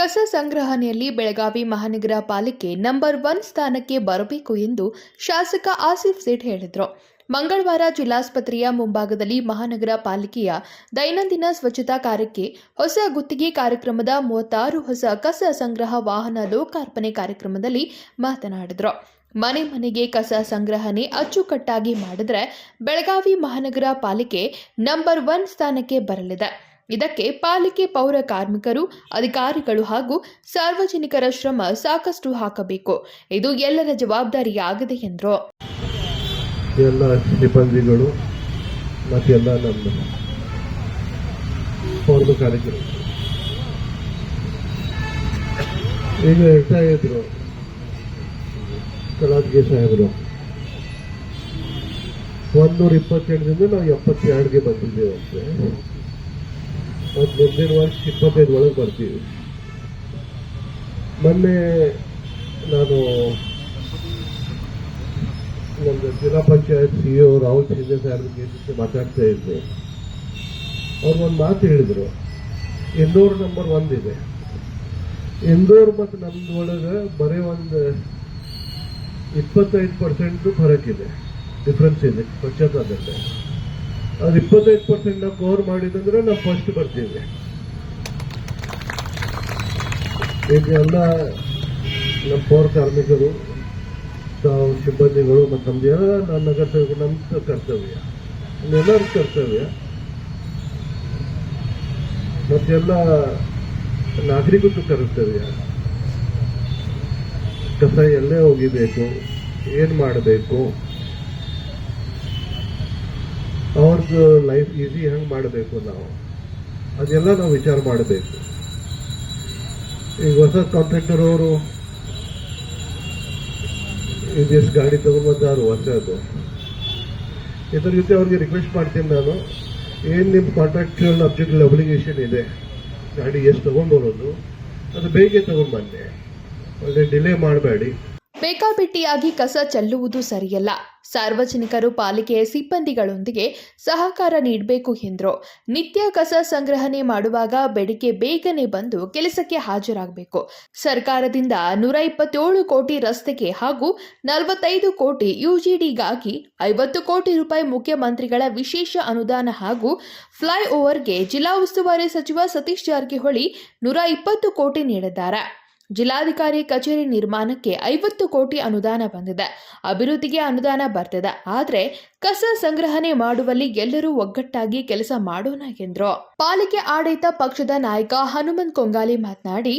ಕಸ ಸಂಗ್ರಹಣೆಯಲ್ಲಿ ಬೆಳಗಾವಿ ಮಹಾನಗರ ಪಾಲಿಕೆ ನಂಬರ್ ಒನ್ ಸ್ಥಾನಕ್ಕೆ ಬರಬೇಕು ಎಂದು ಶಾಸಕ ಆಸಿಫ್ ಸೇಠ್ ಹೇಳಿದರು. ಮಂಗಳವಾರ ಜಿಲ್ಲಾಸ್ಪತ್ರೆಯ ಮುಂಭಾಗದಲ್ಲಿ ಮಹಾನಗರ ಪಾಲಿಕೆಯ ದೈನಂದಿನ ಸ್ವಚ್ಛತಾ ಕಾರ್ಯಕ್ಕೆ ಹೊಸ ಗುತ್ತಿಗೆ ಕಾರ್ಯಕ್ರಮದ ಮೂವತ್ತಾರು ಹೊಸ ಕಸ ಸಂಗ್ರಹ ವಾಹನ ಲೋಕಾರ್ಪಣೆ ಕಾರ್ಯಕ್ರಮದಲ್ಲಿ ಮಾತನಾಡಿದರು. ಮನೆ ಮನೆಗೆ ಕಸ ಸಂಗ್ರಹಣೆ ಅಚ್ಚುಕಟ್ಟಾಗಿ ಮಾಡಿದರೆ ಬೆಳಗಾವಿ ಮಹಾನಗರ ಪಾಲಿಕೆ ನಂಬರ್ ಒನ್ ಸ್ಥಾನಕ್ಕೆ ಬರಲಿದೆ. ಇದಕ್ಕೆ ಪಾಲಿಕೆ ಪೌರ ಕಾರ್ಮಿಕರು, ಅಧಿಕಾರಿಗಳು ಹಾಗೂ ಸಾರ್ವಜನಿಕರ ಶ್ರಮ ಸಾಕಷ್ಟು ಹಾಕಬೇಕು. ಇದು ಎಲ್ಲರ ಜವಾಬ್ದಾರಿಯಾಗಿದೆ ಎಂದರು. ಎಲ್ಲ ಸಿಬ್ಬಂದಿಗಳು ಮತ್ತೆಲ್ಲ ನಮ್ಮ ಪೌರ್ವ ಕಾರ್ಯಕ್ರಮ ಈಗ ಹೇಳ್ತಾ ಇದ್ರು ಕಲಾದ್ಗೆ ಸಾಹೇಬರು, ಒಂದೂರ ಇಪ್ಪತ್ತೆರಡರಿಂದ ನಾವು ಎಪ್ಪತ್ತೆರಡಿಗೆ ಬಂದಿದ್ದೇವಂತೆ. ಮತ್ತು ಮುಂದಿನ ವರ್ಷ ಇಪ್ಪತ್ತೈದು ಒಳಗೆ ಬರ್ತೀವಿ. ಮೊನ್ನೆ ನಾನು ನಮ್ಮ ಜಿಲ್ಲಾ ಪಂಚಾಯತ್ ಸಿ ಒ ರಾಹುಲ್ ಶಿಂದೆ ಸಾಹೇಬ್ರಿಗೆ ಜೊತೆ ಮಾತಾಡ್ತಾ ಇದ್ದೆ. ಅವ್ರು ಒಂದು ಮಾತು ಹೇಳಿದರು. ಇಂದೋರ್ ನಂಬರ್ ಒಂದಿದೆ ಇಂದೋರ್ ಮತ್ತು ನಮ್ದು ಒಳಗೆ ಬರೀ ಒಂದು ಇಪ್ಪತ್ತೈದು ಪರ್ಸೆಂಟು ಫರಕ್ ಇದೆ. ಡಿಫ್ರೆನ್ಸ್ ಇದೆ ಸ್ವಚ್ಛತಾದಲ್ಲಿ ಅದು ಇಪ್ಪತ್ತೈದು ಪರ್ಸೆಂಟ್ ನಾವು ಕವರ್ ಮಾಡಿದಂದ್ರೆ ನಾವು ಫಸ್ಟ್ ಬರ್ತೀವಿ. ಈಗ ಎಲ್ಲ ನಮ್ಮ ಪೌರ ಕಾರ್ಮಿಕರು, ತಾವು ಸಿಬ್ಬಂದಿಗಳು ಮತ್ತು ನಮ್ದು ಎಲ್ಲ ನಗರ ಸೇವಕರು ನಮ್ಮ ಕರ್ತವ್ಯ. ಎಲ್ಲರ ಕರ್ತವ್ಯ. ಮತ್ತೆಲ್ಲ ನಾಗರಿಕರು ಕರ್ತವ್ಯ. ಕಸ ಎಲ್ಲೇ ಹೋಗಿಬೇಕು, ಏನು ಮಾಡಬೇಕು? ಅವ್ರದ್ದು ಲೈಫ್ ಈಸಿ ಹೆಂಗೆ ಮಾಡಬೇಕು ನಾವು? ಅದೆಲ್ಲ ನಾವು ವಿಚಾರ ಮಾಡಬೇಕು. ಈಗ ಹೊಸ ಕಾಂಟ್ರಾಕ್ಟರ್ ಅವರು ಇದೆಷ್ಟು ಗಾಡಿ ತಗೊಂಡ್ಬಂದಾರು ಹೊಸದು. ಇದ್ರ ಜೊತೆ ಅವ್ರಿಗೆ ರಿಕ್ವೆಸ್ಟ್ ಮಾಡ್ತೀನಿ ನಾನು. ಏನು ನಿಮ್ಮ ಕಾಂಟ್ರಾಕ್ಚುಯಲ್ ಅಬ್ಜೆಕ್ಟ್ ಅಬ್ಲಿಗೇಷನ್ ಇದೆ? ಗಾಡಿ ಎಷ್ಟು ತಗೊಂಡ್ಬರೋದು ಅದು ಬೇಗ ತಗೊಂಡ್ಬನ್ನಿ ಒಳ್ಳೆ ಡಿಲೇ ಮಾಡಬೇಡಿ. ಬೇಕಾಬಿಟ್ಟಿಯಾಗಿ ಕಸ ಚೆಲ್ಲುವುದು ಸರಿಯಲ್ಲ. ಸಾರ್ವಜನಿಕರು ಪಾಲಿಕೆಯ ಸಿಬ್ಬಂದಿಗಳೊಂದಿಗೆ ಸಹಕಾರ ನೀಡಬೇಕು ಎಂದರು. ನಿತ್ಯ ಕಸ ಸಂಗ್ರಹಣೆ ಮಾಡುವಾಗ ಬೆಳಿಗ್ಗೆ ಬೇಗನೆ ಬಂದು ಕೆಲಸಕ್ಕೆ ಹಾಜರಾಗಬೇಕು. ಸರ್ಕಾರದಿಂದ ನೂರ ಇಪ್ಪತ್ತೇಳು ಕೋಟಿ ರಸ್ತೆಗೆ ಹಾಗೂ ನಲವತ್ತೈದು ಕೋಟಿ ಯುಜಿಡಿಗಾಗಿ ಐವತ್ತು ಕೋಟಿ ರೂಪಾಯಿ ಮುಖ್ಯಮಂತ್ರಿಗಳ ವಿಶೇಷ ಅನುದಾನ ಹಾಗೂ ಫ್ಲೈಓವರ್ಗೆ ಜಿಲ್ಲಾ ಉಸ್ತುವಾರಿ ಸಚಿವ ಸತೀಶ್ ಜಾರಕಿಹೊಳಿ ನೂರ ಇಪ್ಪತ್ತು ಕೋಟಿ ನೀಡಿದ್ದಾರೆ. ಜಿಲ್ಲಾಧಿಕಾರಿ ಕಚೇರಿ ನಿರ್ಮಾಣಕ್ಕೆ ಐವತ್ತು ಕೋಟಿ ಅನುದಾನ ಬಂದಿದೆ. ಅಭಿವೃದ್ಧಿಗೆ ಅನುದಾನ ಬರ್ತಿದೆ. ಆದರೆ ಕಸ ಸಂಗ್ರಹಣೆ ಮಾಡುವಲ್ಲಿ ಎಲ್ಲರೂ ಒಗ್ಗಟ್ಟಾಗಿ ಕೆಲಸ ಮಾಡೋಣ ಎಂದರು. ಪಾಲಿಕೆ ಆಡಳಿತ ಪಕ್ಷದ ನಾಯಕ ಹನುಮಂತ್ ಕೊಂಗಾಲಿ ಮಾತನಾಡಿ,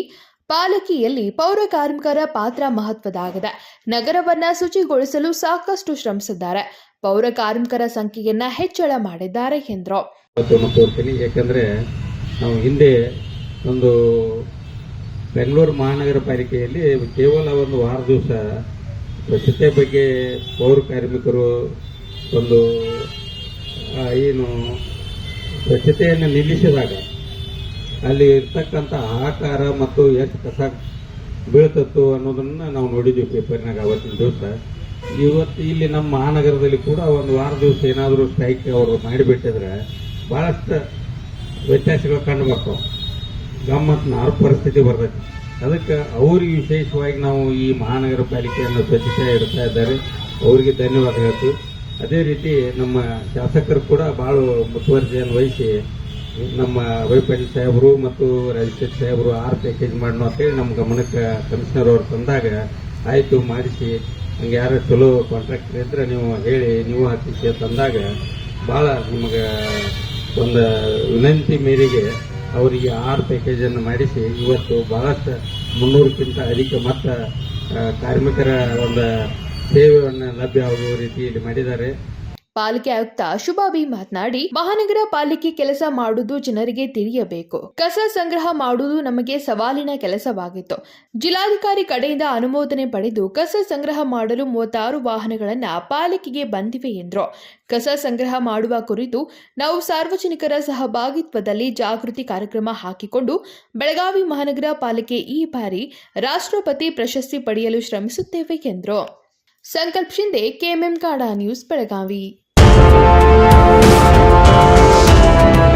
ಪಾಲಿಕೆಯಲ್ಲಿ ಪೌರ ಕಾರ್ಮಿಕರ ಪಾತ್ರ ಮಹತ್ವದಾಗಿದೆ. ನಗರವನ್ನ ಶುಚಿಗೊಳಿಸಲು ಸಾಕಷ್ಟು ಶ್ರಮಿಸಿದ್ದಾರೆ. ಪೌರ ಕಾರ್ಮಿಕರ ಸಂಖ್ಯೆಯನ್ನ ಹೆಚ್ಚಳ ಮಾಡಿದ್ದಾರೆ ಎಂದರು. ಯಾಕಂದ್ರೆ ನಾವು ಹಿಂದೆ ಒಂದು ಬೆಂಗಳೂರು ಮಹಾನಗರ ಪಾಲಿಕೆಯಲ್ಲಿ ಕೇವಲ ಒಂದು ವಾರ ದಿವಸ ಸ್ವಚ್ಛತೆ ಬಗ್ಗೆ ಪೌರ ಕಾರ್ಮಿಕರು ಒಂದು ಏನು ಸ್ವಚ್ಛತೆಯನ್ನು ನಿಲ್ಲಿಸಿದಾಗ ಅಲ್ಲಿ ಇರ್ತಕ್ಕಂಥ ಆಕಾರ ಮತ್ತು ಎಷ್ಟು ಕಸ ಬೀಳ್ತತ್ತು ಅನ್ನೋದನ್ನು ನಾವು ನೋಡಿದ್ದೀವಿ ಪೇಪರ್ನಾಗ ಅವತ್ತಿನ ದಿವಸ. ಇವತ್ತು ಇಲ್ಲಿ ನಮ್ಮ ಮಹಾನಗರದಲ್ಲಿ ಕೂಡ ಒಂದು ವಾರ ದಿವಸ ಏನಾದರೂ ಸ್ಟ್ರೈಕ್ ಅವರು ಮಾಡಿಬಿಟ್ಟಿದ್ರೆ ಭಾಳಷ್ಟು ವ್ಯತ್ಯಾಸಗಳು ಕಂಡು ಗಮ್ಮತ್ ಆರು ಪರಿಸ್ಥಿತಿ ಬರ್ತೈತಿ. ಅದಕ್ಕೆ ಅವ್ರಿಗೆ ವಿಶೇಷವಾಗಿ ನಾವು ಈ ಮಹಾನಗರ ಪಾಲಿಕೆಯನ್ನು ಸ್ವಚ್ಛತೆ ಇಡ್ತಾ ಇದ್ದಾರೆ. ಅವರಿಗೆ ಧನ್ಯವಾದ ಹೇಳ್ತೀವಿ. ಅದೇ ರೀತಿ ನಮ್ಮ ಶಾಸಕರು ಕೂಡ ಭಾಳ ಮುತುವರ್ಜಿಯನ್ನು ವಹಿಸಿ ನಮ್ಮ ವೈಪಾಟೀಲ್ ಸಾಹೇಬರು ಮತ್ತು ರಾಜಶೇಖರ್ ಸಾಹೇಬರು ಆರ್ ಪ್ಯಾಕೇಜ್ ಮಾಡೋಣ ಅಂತೇಳಿ ನಮ್ಮ ಗಮನಕ್ಕೆ ಕಮಿಷನರ್ ಅವರು ತಂದಾಗ ಆಯಿತು ಮಾಡಿಸಿ. ಹಂಗೆ ಯಾರು ಚಲೋ ಕಾಂಟ್ರಾಕ್ಟರ್ ಇದ್ರೆ ನೀವು ಹೇಳಿ, ನೀವು ಹಾಕಿಸಿ ತಂದಾಗ ಭಾಳ ನಿಮಗೆ ಒಂದು ವಿನಂತಿ ಮೇರೆಗೆ ಅವರಿಗೆ ಆರು ಪ್ಯಾಕೇಜನ್ನು ಮಾಡಿಸಿ, ಇವತ್ತು ಬಹಳಷ್ಟು ಮುನ್ನೂರಕ್ಕಿಂತ ಅಧಿಕ ಮತ್ತ ಕಾರ್ಮಿಕರ ಒಂದು ಸೇವೆಯನ್ನು ಲಭ್ಯ ಆಗುವ ರೀತಿಯಲ್ಲಿ ಮಾಡಿದ್ದಾರೆ. ಪಾಲಿಕೆ ಆಯುಕ್ತ ಶುಭಾ ಬಿ ಮಾತನಾಡಿ, ಮಹಾನಗರ ಪಾಲಿಕೆ ಕೆಲಸ ಮಾಡುವುದು ಜನರಿಗೆ ತಿಳಿಯಬೇಕು. ಕಸ ಸಂಗ್ರಹ ಮಾಡುವುದು ನಮಗೆ ಸವಾಲಿನ ಕೆಲಸವಾಗಿತ್ತು. ಜಿಲ್ಲಾಧಿಕಾರಿ ಕಡೆಯಿಂದ ಅನುಮೋದನೆ ಪಡೆದು ಕಸ ಸಂಗ್ರಹ ಮಾಡಲು ಮೂವತ್ತಾರು ವಾಹನಗಳನ್ನ ಪಾಲಿಕೆಗೆ ಬಂದಿವೆ ಎಂದರು. ಕಸ ಸಂಗ್ರಹ ಮಾಡುವ ಕುರಿತು ನಾವು ಸಾರ್ವಜನಿಕರ ಸಹಭಾಗಿತ್ವದಲ್ಲಿ ಜಾಗೃತಿ ಕಾರ್ಯಕ್ರಮ ಹಾಕಿಕೊಂಡು, ಬೆಳಗಾವಿ ಮಹಾನಗರ ಪಾಲಿಕೆ ಈ ಬಾರಿ ರಾಷ್ಟ್ರಪತಿ ಪ್ರಶಸ್ತಿ ಪಡೆಯಲು ಶ್ರಮಿಸುತ್ತೇವೆ ಎಂದರು. ಸಂಕಲ್ಪ ಶಿಂದೆ ಕೆಎಂಎಂ ಕಾಡಾ ನ್ಯೂಸ್, ಬೆಳಗಾವಿ. Thank you.